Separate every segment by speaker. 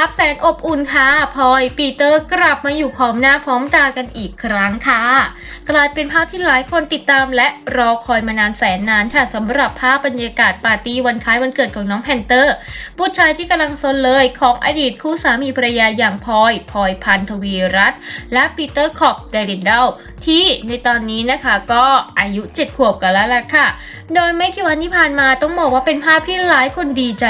Speaker 1: าพแสนอบอุ่นค่ะพลอยปีเตอร์กลับมาอยู่พร้อมหน้าพร้อมตากันอีกครั้งค่ะ กลายเป็นภาพที่หลายคนติดตามและรอคอยมานานแสนนานค่ะสำหรับภาพบรรยากาศปาร์ตี้วันคล้ายวันเกิดของน้องแพนเตอร์ผู้ชายที่กำลังซนเลยของอดีตคู่สามีภรรยาอย่างพลอยพลอยพันธวีรัตน์และปีเตอร์ขอบไดเรนเดล ที่ในตอนนี้นะคะก็อายุ 7 ขวบกันแล้วล่ะค่ะ โดยไม่กี่วันที่ผ่านมาต้องบอกว่าเป็นภาพที่หลายคนดีใจ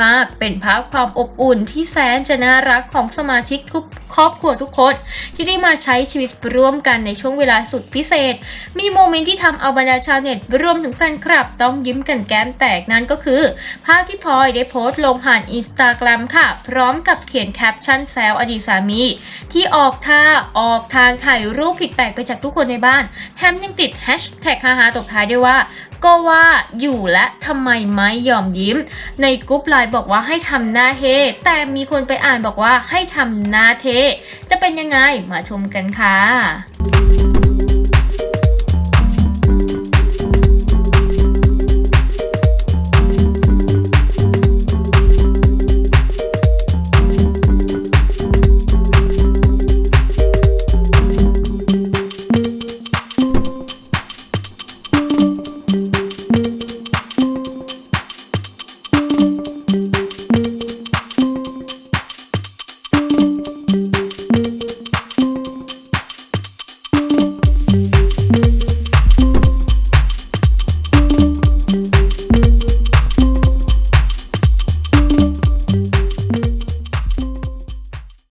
Speaker 1: มากๆ เป็นภาพความอบอุ่นที่แสนจะน่ารักของสมาชิกทุกครอบครัวทุกคนที่ได้มาใช้ชีวิตร่วมกันในช่วงเวลาสุดพิเศษ มีโมเมนต์ที่ทำเอาบรรดาชาวเน็ตรวมถึงแฟนคลับ ต้องยิ้มกันแก้มแตกนั่นก็คือ ภาพที่พลอยได้โพสต์ลงผ่านอินสตาแกรมค่ะ พร้อมกับเขียนแคปชั่นแซวอดีตสามี ที่ออกท่าออกทางถ่ายรูปผิดแปลกไปจากทุกคนในบ้านแถมยังติดแฮชแท็กฮาฮาตบท้ายด้วยว่าก็ว่าอยู่และทำไมไม่ยอมยิ้ม ในกรุ๊ปไลน์บอกว่าให้ทำหน้าเฮแต่มีคนไปอ่านบอกว่าให้ทำหน้าเทจะเป็นยังไงมาชมกันค่ะ